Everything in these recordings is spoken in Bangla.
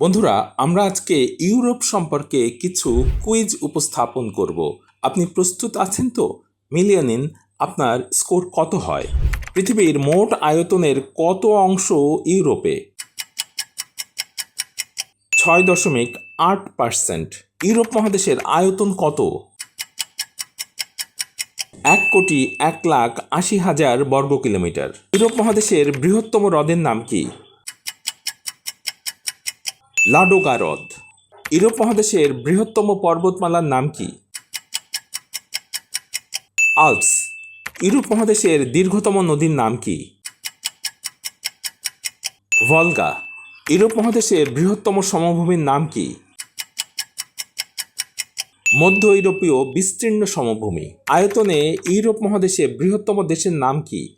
বন্ধুরা, আমরা আজকে ইউরোপ সম্পর্কে কিছু কুইজ উপস্থাপন করব। আপনি প্রস্তুত আছেন তো? মিলিয়ে নিন, আপনার স্কোর কত হয়? পৃথিবীর মোট আয়তনের কত অংশ ইউরোপে? ছয় দশমিক আট পার্সেন্ট। ইউরোপ মহাদেশের আয়তন কত? এক কোটি এক লাখ আশি হাজার বর্গ কিলোমিটার ইউরোপ মহাদেশের বৃহত্তম হ্রদের নাম কি? লাডোগা হ্রদ ইউরোপ মহাদেশের বৃহত্তম পর্বতমালার নাম কি? আলপস। ইউরোপ মহাদেশের দীর্ঘতম নদীর নাম কি? ভলগা। ইউরোপ মহাদেশের বৃহত্তম সমভূমির নাম কি? মধ্য ইউরোপীয় বিস্তীর্ণ সমভূমি। আয়তনে ইউরোপ মহাদেশে বৃহত্তম দেশের নাম কি?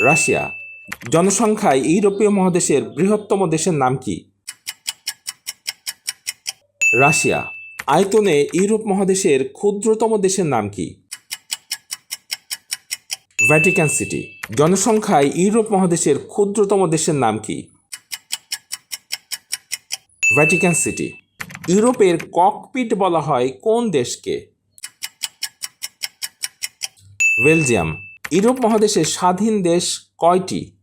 রাশিয়া। জনসংখ্যায় ইউরোপীয় মহাদেশের বৃহত্তম দেশের নাম কি? রাশিয়া। আয়তনে ইউরোপ মহাদেশের ক্ষুদ্রতম দেশের নাম কি? Vatican city. জনসংখ্যায় ইউরোপ মহাদেশের ক্ষুদ্রতম দেশের নাম কি? Vatican city. ইউরোপের ককপিট বলা হয় কোন দেশকে? বেলজিয়াম। ইউরোপ মহাদেশের স্বাধীন দেশ কয়টি?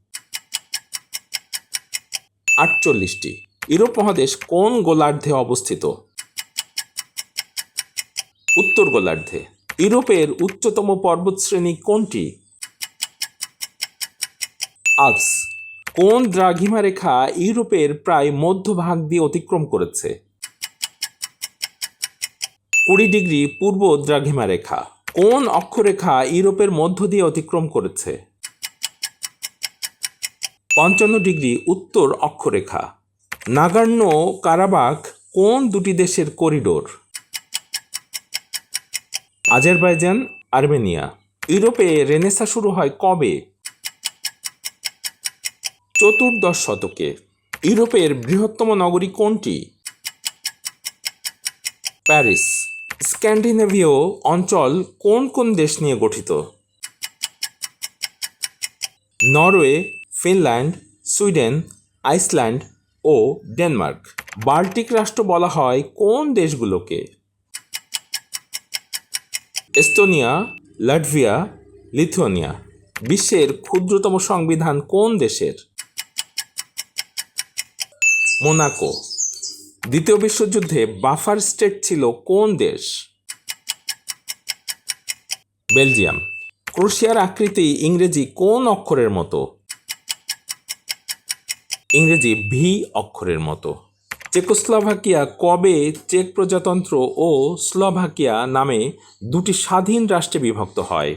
আটচল্লিশটি। ইউরোপ মহাদেশ কোন গোলার্ধে অবস্থিত? উত্তর গোলার্ধে। ইউরোপের উচ্চতম পর্বতশ্রেণী কোনটি? আলপস। কোন দ্রাঘিমা রেখা ইউরোপের প্রায় মধ্যভাগ দিয়ে অতিক্রম করেছে? কুড়ি ডিগ্রি পূর্ব দ্রাঘিমা রেখা। কোন অক্ষরেখা ইউরোপের মধ্য দিয়ে অতিক্রম করেছে? পঞ্চান্ন ডিগ্রি উত্তর অক্ষরেখা। নাগার্নো কারাবাক কোন দুটি দেশের করিডোর? Azerbaijan, Armenia. ইউরোপে রেনেসা শুরু হয় কবে? চতুর্দশ শতকে। ইউরোপের বৃহত্তম নগরী কোনটি? প্যারিস। স্ক্যান্ডিনেভীয় অঞ্চল কোন কোন দেশ নিয়ে গঠিত? নরওয়ে ফিনল্যান্ড, সুইডেন, আইসল্যান্ড ও ডেনমার্ক। বাল্টিক রাষ্ট্র বলা হয় কোন দেশগুলোকে? Estonia, Latvia, Lithuania. বিশ্বের ক্ষুদ্রতম সংবিধান কোন দেশের? মোনাকো। দ্বিতীয় বিশ্বযুদ্ধে বাফার স্টেট ছিল কোন দেশ? বেলজিয়াম। ক্রোশিয়ার আকৃতি ইংরেজি কোন অক্ষরের মতো? ইংরেজি ভি অক্ষরের মতো। চেকোস্লোভাকিয়া কবে চেক প্রজাতন্ত্র ও স্লোভাকিয়া নামে দুটি স্বাধীন রাষ্ট্রে বিভক্ত হয়?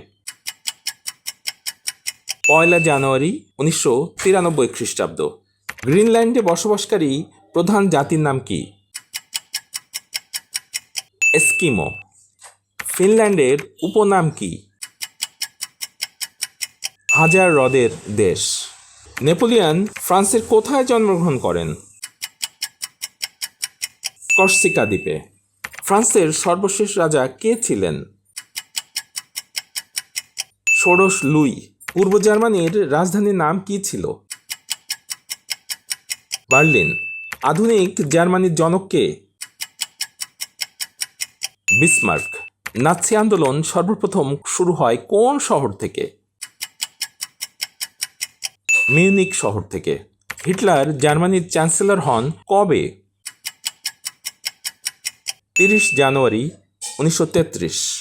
পয়লা জানুয়ারি উনিশশো তিরানব্বই খ্রিস্টাব্দ। গ্রিনল্যান্ডে বসবাসকারী প্রধান জাতির নাম কি? এস্কিমো। ফিনল্যান্ডের উপনাম কি? হাজার হ্রদের দেশ। নেপোলিয়ন ফ্রান্সের কোথায় জন্মগ্রহণ করেন? কর্সিকা দ্বীপে। ফ্রান্সের সর্বশেষ রাজা কে ছিলেন? ষোড়শ লুই। পূর্ব জার্মানির রাজধানীর নাম কি ছিল? বার্লিন। আধুনিক জার্মানির জনক কে? বিসমার্ক। নাৎসি আন্দোলন সর্বপ্রথম শুরু হয় কোন শহর থেকে? মিউনিক শহর থেকে। হিটলার জার্মানির চ্যান্সেলর হন কবে? তিরিশ জানুয়ারি উনিশশো তেত্রিশ।